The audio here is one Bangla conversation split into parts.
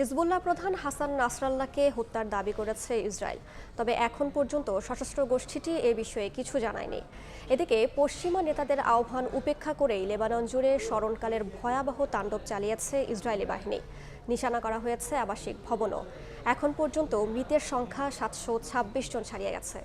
হিজবুল্লাহ প্রধান হাসান নাসরাল্লাহকে হত্যার দাবি করেছে ইসরায়েল। তবে এখন পর্যন্ত সশস্ত্র গোষ্ঠীটি এ বিষয়ে কিছু জানায়নি। এদিকে পশ্চিমা নেতাদের আহ্বান উপেক্ষা করেই লেবানন জুড়ে স্মরণকালের ভয়াবহ তাণ্ডব চালিয়েছে ইসরায়েলি বাহিনী। নিশানা করা হয়েছে আবাসিক ভবনও। এখন পর্যন্ত মৃতের সংখ্যা সাতশো ছাব্বিশ জন ছাড়িয়ে গেছে।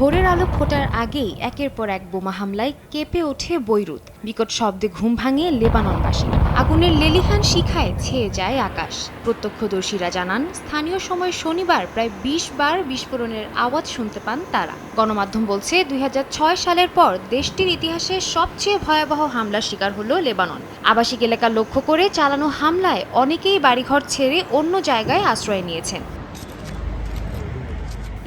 ভোরের আলো ফোটার আগেই একের পর এক বোমা হামলায় কেঁপে ওঠে বৈরুত। বিকট শব্দে ঘুম ভাঙে লেবাননবাসী। আগুনের লেলিহান শিখায় ছেয়ে যায় আকাশ। প্রত্যক্ষদর্শীরা জানান, স্থানীয় সময় শনিবার প্রায় বিশ বার বিস্ফোরণের আওয়াজ শুনতে পান তারা। গণমাধ্যম বলছে, দুই হাজার ছয় সালের পর দেশটির ইতিহাসে সবচেয়ে ভয়াবহ হামলার শিকার হলো লেবানন। আবাসিক এলাকা লক্ষ্য করে চালানো হামলায় অনেকেই বাড়িঘর ছেড়ে অন্য জায়গায় আশ্রয় নিয়েছেন।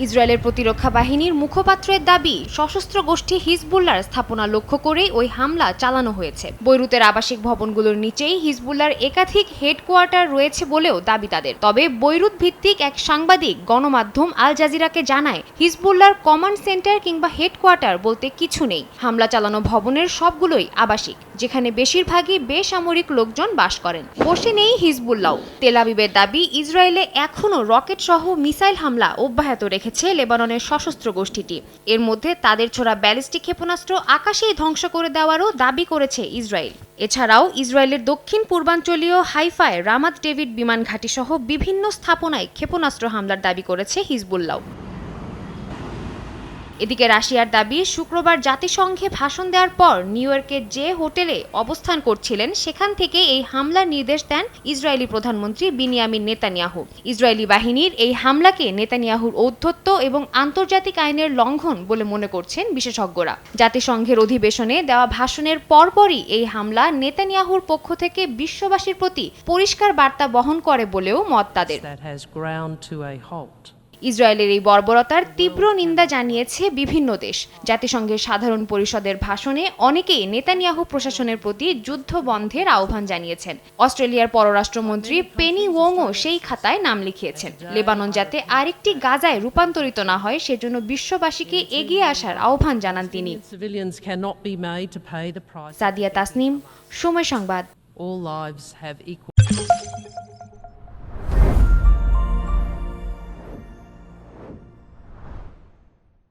ইসরায়েলের প্রতিরক্ষা বাহিনীর মুখপাত্রের দাবি, সশস্ত্র গোষ্ঠী হিজবুল্লার স্থাপনা লক্ষ্য করে ওই হামলা চালানো হয়েছে। বৈরুতের আবাসিক ভবনগুলোর নিচেই হিজবুল্লার একাধিক হেডকোয়ার্টার রয়েছে বলেও দাবি তাদের। তবে বৈরুত ভিত্তিক এক সাংবাদিক গণমাধ্যম আল জাজিরাকে জানায় হিজবুল্লার কমান্ড সেন্টার কিংবা হেডকোয়ার্টার বলতে কিছু নেই। হামলা চালানো ভবনের সবগুলোই আবাসিক, যেখানে বেশিরভাগই বেসামরিক লোকজন বাস করেন। বসে নেই হিজবুল্লাও তেলাবিবের দাবি, ইসরায়েলে এখনও রকেট সহ মিসাইল হামলা অব্যাহত রেখেছে। লেবাননের সশস্ত্র গোষ্ঠীটি। এর মধ্যে তাদের ছোড়া ব্যালিস্টিক ক্ষেপণাস্ত্র আকাশেই ধ্বংস করে দেওয়ারও দাবি করেছে ইসরায়েল। এছাড়াও ইসরায়েলের দক্ষিণ পূর্বাঞ্চলীয় হাইফায় রামাত ডেভিড বিমান ঘাঁটিসহ বিভিন্ন স্থাপনায় ক্ষেপণাস্ত্র হামলার দাবি করেছে হিজবুল্লাহ। এদিকে রাশিয়ার দাবি, শুক্রবার জাতিসংঘে ভাষণ দেওয়ার পর নিউ যে হোটেলে অবস্থান করছিলেন, সেখান থেকে এই হামলার নির্দেশ দেন ইসরায়েলি প্রধানমন্ত্রী বিনিয়ামিন নেতানিয়াহু। ইসরায়েলি বাহিনীর এই হামলাকে নেতানিয়াহুর ঔদ্ধত্য এবং আন্তর্জাতিক আইনের লঙ্ঘন বলে মনে করছেন বিশেষজ্ঞরা। জাতিসংঘের অধিবেশনে দেওয়া ভাষণের পরপরই এই হামলা নেতানিয়াহুর পক্ষ থেকে বিশ্ববাসীর প্রতি পরিষ্কার বার্তা বহন করে বলেও মত তাদের। ইসরায়েলের এই বর্বরতার তীব্র নিন্দা জানিয়েছে বিভিন্ন দেশ। জাতিসংঘের সাধারণ পরিষদের ভাষণে অনেকেই নেতানিয়াহু প্রশাসনের প্রতি যুদ্ধ বন্ধের আহ্বান জানিয়েছেন। অস্ট্রেলিয়ার পররাষ্ট্রমন্ত্রী পেনি ওংও সেই খাতায় নাম লিখিয়েছেন। লেবানন যাতে আরেকটি গাজায় রূপান্তরিত না হয় সেজন্য বিশ্ববাসীকে এগিয়ে আসার আহ্বান জানান তিনি. সাদিয়া তাসনিম সময় সংবাদ।